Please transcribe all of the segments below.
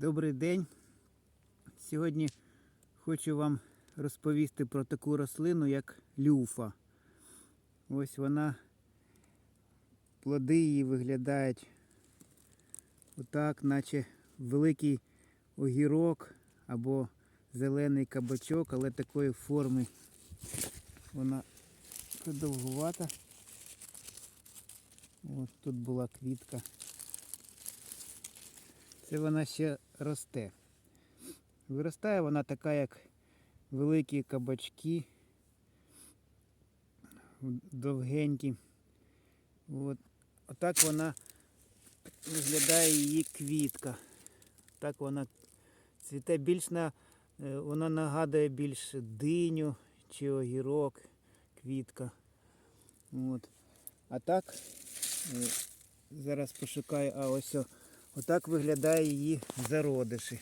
Добрий день. Сьогодні хочу вам розповісти про таку рослину, як люфа. Ось вона, плоди її виглядають отак, наче великий огірок або зелений кабачок, але такої форми вона продовгувата. Ось тут була квітка. Це вона ще росте. Виростає вона така, як великі кабачки, довгенькі. От. Отак вона виглядає її квітка. Так вона цвіте більш на, е, вона нагадує більш диню чи огірок, квітка. От. А так, е, зараз пошукаю, а ось о, отак виглядає її зародиші.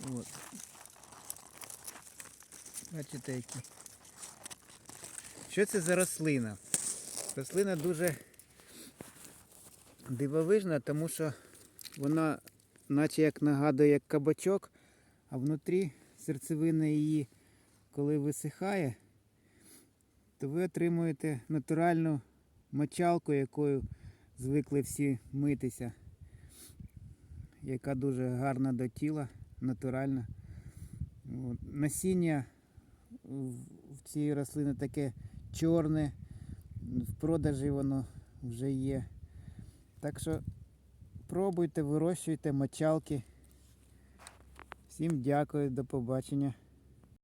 От. Бачите які. Що це за рослина? Рослина дуже дивовижна, тому що вона наче як нагадує як кабачок, а внутрі серцевина її, коли висихає, то ви отримуєте натуральну мочалку, якою звикли всі митися, яка дуже гарна до тіла, натуральна. Насіння в цієї рослини таке чорне, в продажі воно вже є. Так що пробуйте, вирощуйте мочалки. Всім дякую, до побачення.